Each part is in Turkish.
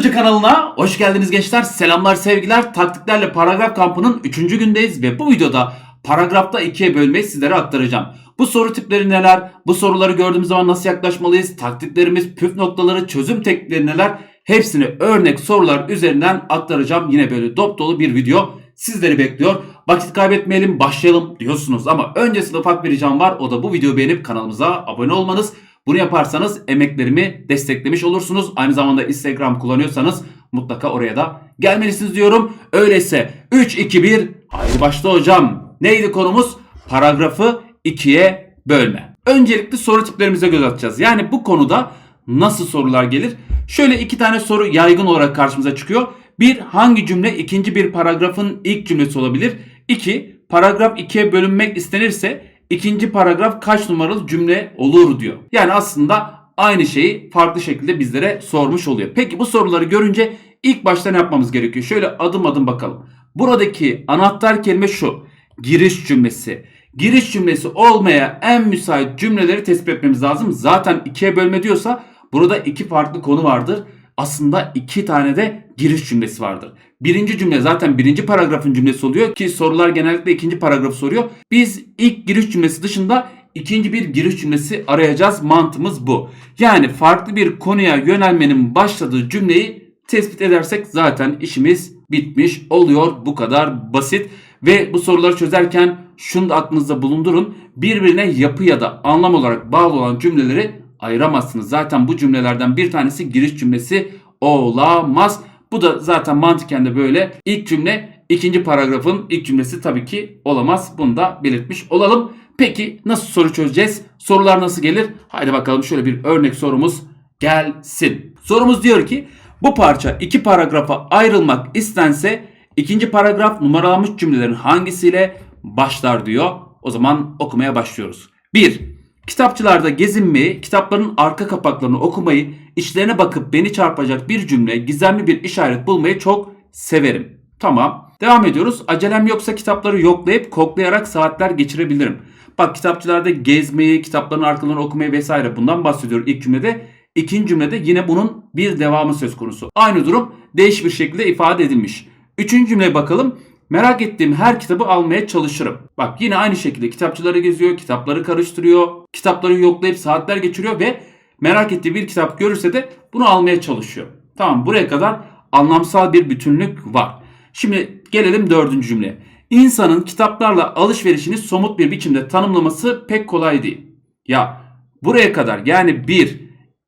Hoca kanalına hoş geldiniz gençler. Selamlar sevgiler. Taktiklerle paragraf kampının 3. gündeyiz ve bu videoda paragrafta ikiye bölmeyi sizlere aktaracağım. Bu soru tipleri neler? Bu soruları gördüğümüz zaman nasıl yaklaşmalıyız? Taktiklerimiz, püf noktaları, çözüm teknikleri neler? Hepsini örnek sorular üzerinden aktaracağım. Yine böyle dop dolu bir video sizleri bekliyor. Vakit kaybetmeyelim başlayalım diyorsunuz ama öncesinde ufak bir ricam var. O da bu videoyu beğenip kanalımıza abone olmanız. Bunu yaparsanız emeklerimi desteklemiş olursunuz. Aynı zamanda Instagram kullanıyorsanız mutlaka oraya da gelmelisiniz diyorum. Öyleyse 3 2 1 haydi başla hocam. Neydi konumuz? Paragrafı ikiye bölme. Öncelikle soru tiplerimize göz atacağız. Yani bu konuda nasıl sorular gelir? Şöyle iki tane soru yaygın olarak karşımıza çıkıyor. Bir hangi cümle ikinci bir paragrafın ilk cümlesi olabilir? İki paragraf ikiye bölünmek istenirse ikinci paragraf kaç numaralı cümle olur diyor. Yani aslında aynı şeyi farklı şekilde bizlere sormuş oluyor. Peki bu soruları görünce ilk başta ne yapmamız gerekiyor? Şöyle adım adım bakalım. Buradaki anahtar kelime şu. Giriş cümlesi. Giriş cümlesi olmaya en müsait cümleleri tespit etmemiz lazım. Zaten ikiye bölme diyorsa burada iki farklı konu vardır. Aslında iki tane de giriş cümlesi vardır. Birinci cümle zaten birinci paragrafın cümlesi oluyor ki sorular genellikle ikinci paragrafı soruyor. Biz ilk giriş cümlesi dışında ikinci bir giriş cümlesi arayacağız. Mantığımız bu. Yani farklı bir konuya yönelmenin başladığı cümleyi tespit edersek zaten işimiz bitmiş oluyor. Bu kadar basit. Ve bu soruları çözerken şunu da aklınızda bulundurun. Birbirine yapı ya da anlam olarak bağlı olan cümleleri ayıramazsınız. Zaten bu cümlelerden bir tanesi giriş cümlesi olamaz. Bu da zaten mantıken de böyle. İlk cümle ikinci paragrafın ilk cümlesi tabii ki olamaz. Bunu da belirtmiş olalım. Peki nasıl soru çözeceğiz? Sorular nasıl gelir? Haydi bakalım şöyle bir örnek sorumuz gelsin. Sorumuz diyor ki bu parça iki paragrafa ayrılmak istense ikinci paragraf numaralanmış cümlelerin hangisiyle başlar diyor. O zaman okumaya başlıyoruz. 1. Kitapçılarda gezinmeyi, kitapların arka kapaklarını okumayı, içlerine bakıp beni çarpacak bir cümle, gizemli bir işaret bulmayı çok severim. Tamam. Devam ediyoruz. Acelem yoksa kitapları yoklayıp koklayarak saatler geçirebilirim. Bak kitapçılarda gezmeyi, kitapların arkalarını okumayı vesaire bundan bahsediyor ilk cümlede. İkinci cümlede yine bunun bir devamı söz konusu. Aynı durum değişik bir şekilde ifade edilmiş. Üçüncü cümleye bakalım. Merak ettiğim her kitabı almaya çalışırım. Bak yine aynı şekilde kitapçıları geziyor, kitapları karıştırıyor, kitapları yoklayıp saatler geçiriyor ve merak ettiği bir kitap görürse de bunu almaya çalışıyor. Tamam buraya kadar anlamsal bir bütünlük var. Şimdi gelelim dördüncü cümleye. İnsanın kitaplarla alışverişini somut bir biçimde tanımlaması pek kolay değil. Ya buraya kadar yani bir,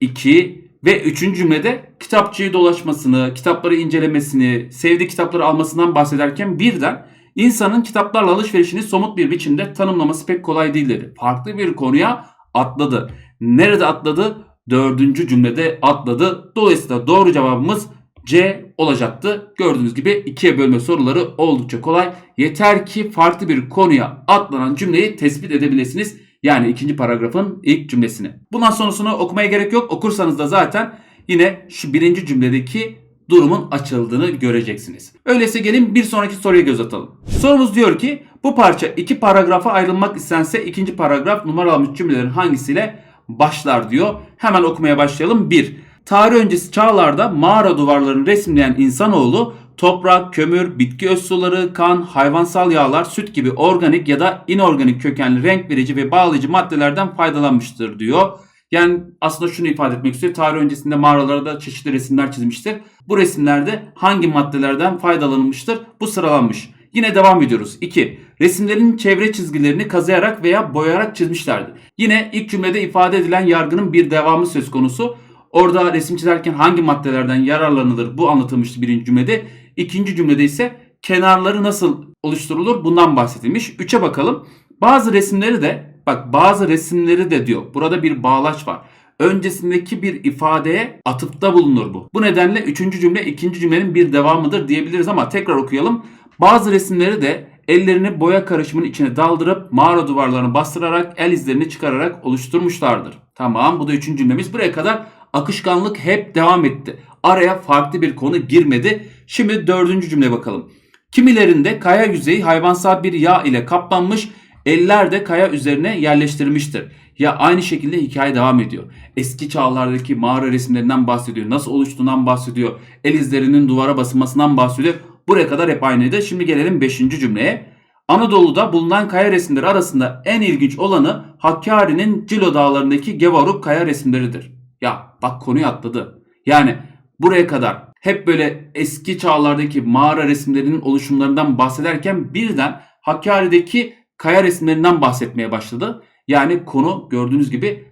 iki ve üçüncü cümlede kitapçıyı dolaşmasını, kitapları incelemesini, sevdiği kitapları almasından bahsederken birden insanın kitaplarla alışverişini somut bir biçimde tanımlaması pek kolay değil dedi. Farklı bir konuya atladı. Nerede atladı? Dördüncü cümlede atladı. Dolayısıyla doğru cevabımız C olacaktı. Gördüğünüz gibi ikiye bölme soruları oldukça kolay. Yeter ki farklı bir konuya atlanan cümleyi tespit edebilirsiniz. Yani ikinci paragrafın ilk cümlesini. Bundan sonrasını okumaya gerek yok. Okursanız da zaten yine şu birinci cümledeki durumun açıldığını göreceksiniz. Öyleyse gelin bir sonraki soruya göz atalım. Sorumuz diyor ki bu parça iki paragrafa ayrılmak istense ikinci paragraf numaralanmış cümlelerin hangisiyle başlar diyor. Hemen okumaya başlayalım. 1. Tarih öncesi çağlarda mağara duvarlarını resimleyen insanoğlu toprak, kömür, bitki öz suları, kan, hayvansal yağlar, süt gibi organik ya da inorganik kökenli renk verici ve bağlayıcı maddelerden faydalanmıştır diyor. Yani aslında şunu ifade etmek istiyor. Tarih öncesinde mağaralarda çeşitli resimler çizmiştir. Bu resimlerde hangi maddelerden faydalanılmıştır? Bu sıralanmış. Yine devam ediyoruz. 2. Resimlerin çevre çizgilerini kazıyarak veya boyayarak çizmişlerdi. Yine ilk cümlede ifade edilen yargının bir devamı söz konusu. Orada resim çizerken hangi maddelerden yararlanılır bu anlatılmıştı birinci cümlede. İkinci cümlede ise kenarları nasıl oluşturulur bundan bahsedilmiş. Üçe bakalım. Bazı resimleri de bak bazı resimleri de diyor. Burada bir bağlaç var. Öncesindeki bir ifadeye atıfta bulunur bu. Bu nedenle üçüncü cümle ikinci cümlenin bir devamıdır diyebiliriz ama tekrar okuyalım. Bazı resimleri de ellerini boya karışımının içine daldırıp mağara duvarlarını bastırarak el izlerini çıkararak oluşturmuşlardır. Tamam bu da üçüncü cümlemiz. Buraya kadar akışkanlık hep devam etti. Araya farklı bir konu girmedi. Şimdi dördüncü cümle bakalım. Kimilerinde kaya yüzeyi hayvansal bir yağ ile kaplanmış, eller de kaya üzerine yerleştirilmiştir. Ya aynı şekilde hikaye devam ediyor. Eski çağlardaki mağara resimlerinden bahsediyor. Nasıl oluştuğundan bahsediyor. El izlerinin duvara basılmasından bahsediyor. Buraya kadar hep aynıydı. Şimdi gelelim 5. cümleye. Anadolu'da bulunan kaya resimleri arasında en ilginç olanı Hakkari'nin Cilo dağlarındaki Gevaruk kaya resimleridir. Ya bak konuyu atladı. Yani buraya kadar hep böyle eski çağlardaki mağara resimlerinin oluşumlarından bahsederken birden Hakkari'deki kaya resimlerinden bahsetmeye başladı. Yani konu gördüğünüz gibi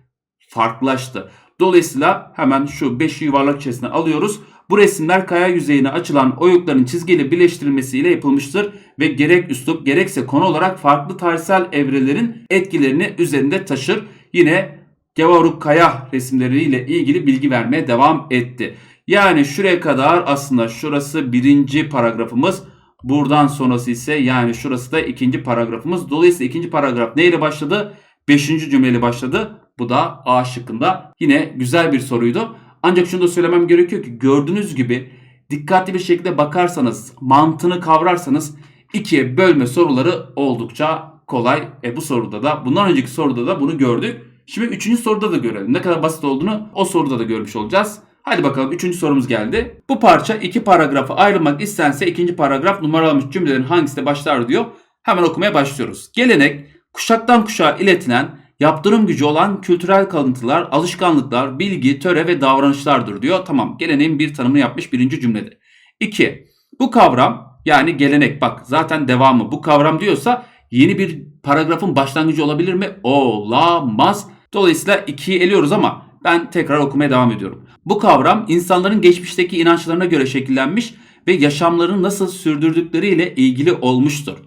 farklılaştı. Dolayısıyla hemen şu 5 yuvarlak içerisine alıyoruz. Bu resimler kaya yüzeyine açılan oyukların çizgiyle birleştirilmesiyle yapılmıştır ve gerek üslup gerekse konu olarak farklı tarihsel evrelerin etkilerini üzerinde taşır. Yine Gevaruk Kaya resimleriyle ilgili bilgi vermeye devam etti. Yani şuraya kadar aslında şurası birinci paragrafımız. Buradan sonrası ise yani şurası da ikinci paragrafımız. Dolayısıyla ikinci paragraf neyle başladı? Beşinci cümleyle başladı. Bu da A şıkkında. Yine güzel bir soruydu. Ancak şunu da söylemem gerekiyor ki gördüğünüz gibi dikkatli bir şekilde bakarsanız, mantığını kavrarsanız ikiye bölme soruları oldukça kolay. E bu soruda da bundan önceki soruda da bunu gördük. Şimdi üçüncü soruda da görelim. Ne kadar basit olduğunu o soruda da görmüş olacağız. Hadi bakalım üçüncü sorumuz geldi. Bu parça iki paragrafa ayrılmak istense ikinci paragraf numaralanmış cümlelerin hangisinde başlar diyor. Hemen okumaya başlıyoruz. Gelenek kuşaktan kuşağa iletilen yaptırım gücü olan kültürel kalıntılar, alışkanlıklar, bilgi, töre ve davranışlardır diyor. Tamam geleneğin bir tanımını yapmış birinci cümlede. 2. Bu kavram yani gelenek bak zaten devamı bu kavram diyorsa yeni bir paragrafın başlangıcı olabilir mi? Olamaz. Dolayısıyla 2'yi eliyoruz ama ben tekrar okumaya devam ediyorum. Bu kavram insanların geçmişteki inançlarına göre şekillenmiş ve yaşamlarını nasıl sürdürdükleriyle ilgili olmuştur.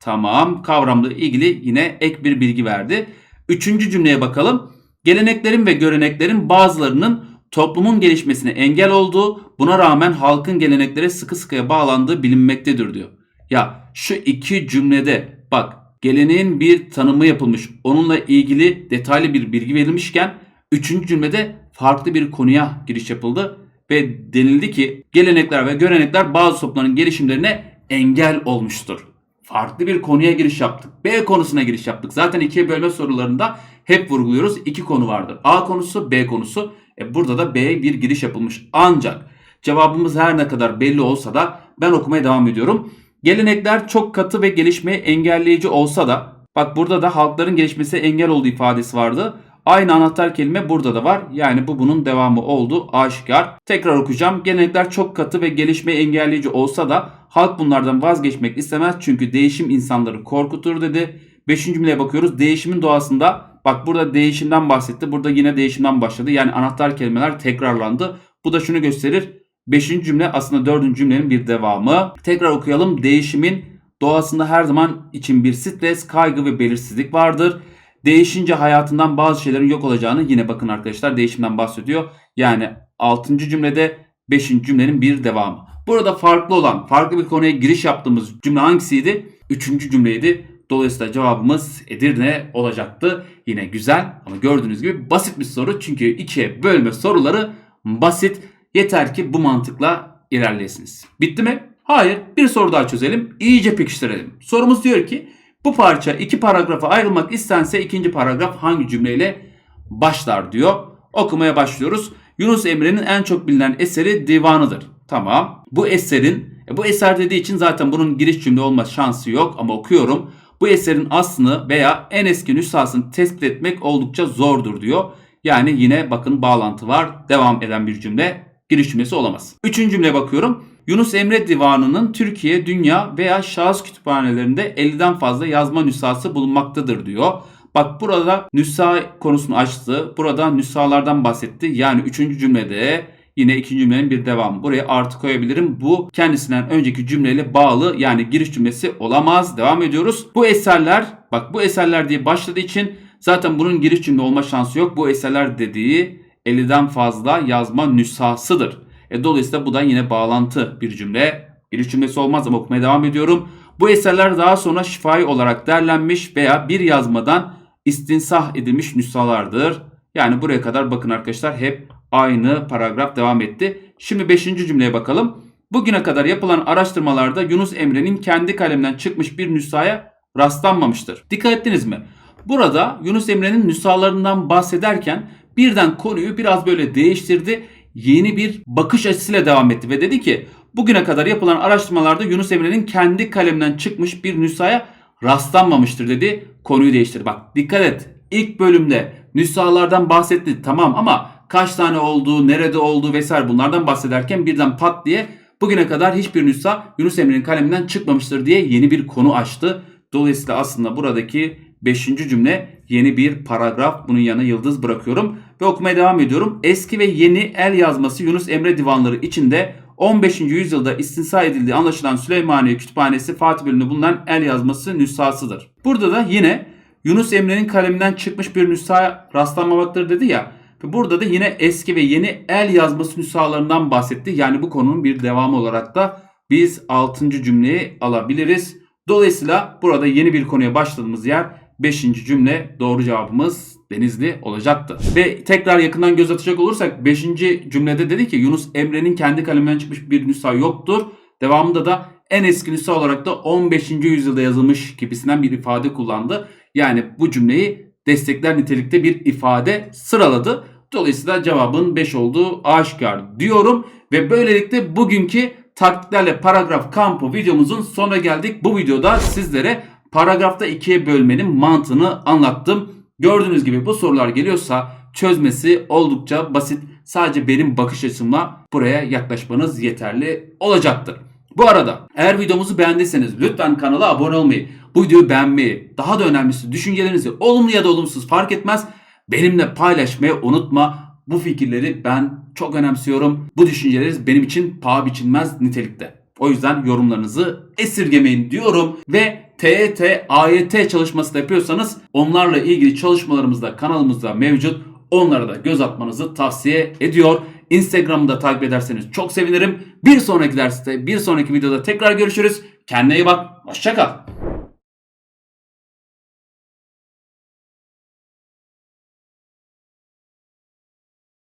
Tamam kavramla ilgili yine ek bir bilgi verdi. Üçüncü cümleye bakalım. Geleneklerin ve göreneklerin bazılarının toplumun gelişmesine engel olduğu, buna rağmen halkın geleneklere sıkı sıkıya bağlandığı bilinmektedir diyor. Ya şu iki cümlede bak geleneğin bir tanımı yapılmış. Onunla ilgili detaylı bir bilgi verilmişken üçüncü cümlede farklı bir konuya giriş yapıldı ve denildi ki gelenekler ve görenekler bazı toplumların gelişimlerine engel olmuştur farklı bir konuya giriş yaptık. B konusuna giriş yaptık. Zaten ikiye bölme sorularında hep vurguluyoruz. İki konu vardır. A konusu, B konusu. E burada da B'ye bir giriş yapılmış. Ancak cevabımız her ne kadar belli olsa da ben okumaya devam ediyorum. Gelenekler çok katı ve gelişmeyi engelleyici olsa da bak burada da halkların gelişmesi engel olduğu ifadesi vardı. Aynı anahtar kelime burada da var. Yani bu bunun devamı oldu aşikar. Tekrar okuyacağım. Gelenekler çok katı ve gelişmeyi engelleyici olsa da halk bunlardan vazgeçmek istemez. Çünkü değişim insanları korkutur dedi. Beşinci cümleye bakıyoruz. Değişimin doğasında bak burada değişimden bahsetti. Burada yine değişimden başladı. Yani anahtar kelimeler tekrarlandı. Bu da şunu gösterir. Beşinci cümle aslında dördüncü cümlenin bir devamı. Tekrar okuyalım. Değişimin doğasında her zaman için bir stres, kaygı ve belirsizlik vardır. Değişince hayatından bazı şeylerin yok olacağını yine bakın arkadaşlar değişimden bahsediyor. Yani 6. cümlede 5. cümlenin bir devamı. Burada farklı olan, farklı bir konuya giriş yaptığımız cümle hangisiydi? 3. cümleydi. Dolayısıyla cevabımız Edirne olacaktı. Yine güzel ama gördüğünüz gibi basit bir soru. Çünkü ikiye bölme soruları basit. Yeter ki bu mantıkla ilerleyesiniz. Bitti mi? Hayır. Bir soru daha çözelim. İyice pekiştirelim. Sorumuz diyor ki bu parça iki paragrafa ayrılmak istense ikinci paragraf hangi cümleyle başlar diyor. Okumaya başlıyoruz. Yunus Emre'nin en çok bilinen eseri Divanı'dır. Tamam. Bu eserin, e, bu eser dediği için zaten bunun giriş cümle olma şansı yok ama okuyorum. Bu eserin aslını veya en eski nüshasını tespit etmek oldukça zordur diyor. Yani yine bakın bağlantı var. Devam eden bir cümle. Giriş cümlesi olamaz. Üçüncü cümleye bakıyorum. Yunus Emre Divanı'nın Türkiye, dünya veya şahıs kütüphanelerinde 50'den fazla yazma nüshası bulunmaktadır diyor. Bak burada nüsha konusunu açtı. Burada nüshalardan bahsetti. Yani üçüncü cümlede yine ikinci cümlenin bir devamı. Buraya artı koyabilirim. Bu kendisinden önceki cümleyle bağlı yani giriş cümlesi olamaz. Devam ediyoruz. Bu eserler bak bu eserler diye başladığı için zaten bunun giriş cümle olma şansı yok. Bu eserler dediği 50'den fazla yazma nüshasıdır. E, dolayısıyla bu da yine bağlantı bir cümle. Giriş cümlesi olmaz ama okumaya devam ediyorum. Bu eserler daha sonra şifai olarak derlenmiş veya bir yazmadan istinsah edilmiş nüshalardır. Yani buraya kadar bakın arkadaşlar hep aynı paragraf devam etti. Şimdi 5. cümleye bakalım. Bugüne kadar yapılan araştırmalarda Yunus Emre'nin kendi kaleminden çıkmış bir nüshaya rastlanmamıştır. Dikkat ettiniz mi? Burada Yunus Emre'nin nüshalarından bahsederken birden konuyu biraz böyle değiştirdi. Yeni bir bakış açısıyla devam etti ve dedi ki bugüne kadar yapılan araştırmalarda Yunus Emre'nin kendi kaleminden çıkmış bir nüshaya rastlanmamıştır dedi. Konuyu değiştirdi. Bak dikkat et. İlk bölümde nüshalardan bahsetti tamam ama kaç tane olduğu, nerede olduğu vesaire bunlardan bahsederken birden pat diye bugüne kadar hiçbir nüsha Yunus Emre'nin kaleminden çıkmamıştır diye yeni bir konu açtı. Dolayısıyla aslında buradaki 5. cümle yeni bir paragraf. Bunun yanına yıldız bırakıyorum ve okumaya devam ediyorum. Eski ve yeni el yazması Yunus Emre divanları içinde 15. yüzyılda istinsa edildiği anlaşılan Süleymaniye Kütüphanesi Fatih bölümünde bulunan el yazması nüshasıdır. Burada da yine Yunus Emre'nin kaleminden çıkmış bir nüsha rastlanmamaktadır dedi ya. Burada da yine eski ve yeni el yazması nüshalarından bahsetti. Yani bu konunun bir devamı olarak da biz 6. cümleyi alabiliriz. Dolayısıyla burada yeni bir konuya başladığımız yer 5. cümle doğru cevabımız Denizli olacaktı. Ve tekrar yakından göz atacak olursak 5. cümlede dedi ki Yunus Emre'nin kendi kaleminden çıkmış bir nüsha yoktur. Devamında da en eski nüsha olarak da 15. yüzyılda yazılmış gibisinden bir ifade kullandı. Yani bu cümleyi destekler nitelikte bir ifade sıraladı. Dolayısıyla cevabın 5 olduğu aşikar diyorum. Ve böylelikle bugünkü taktiklerle paragraf kampu videomuzun sonuna geldik. Bu videoda sizlere paragrafta ikiye bölmenin mantığını anlattım. Gördüğünüz gibi bu sorular geliyorsa çözmesi oldukça basit. Sadece benim bakış açımla buraya yaklaşmanız yeterli olacaktır. Bu arada eğer videomuzu beğendiyseniz lütfen kanala abone olmayı, bu videoyu beğenmeyi, daha da önemlisi düşüncelerinizi olumlu ya da olumsuz fark etmez benimle paylaşmayı unutma. Bu fikirleri ben çok önemsiyorum. Bu düşünceleri benim için paha biçilmez nitelikte. O yüzden yorumlarınızı esirgemeyin diyorum ve TET, AYT çalışması da yapıyorsanız onlarla ilgili çalışmalarımız da kanalımızda mevcut. Onlara da göz atmanızı tavsiye ediyor. Instagram'da takip ederseniz çok sevinirim. Bir sonraki derste, bir sonraki videoda tekrar görüşürüz. Kendine iyi bak. Hoşçakal.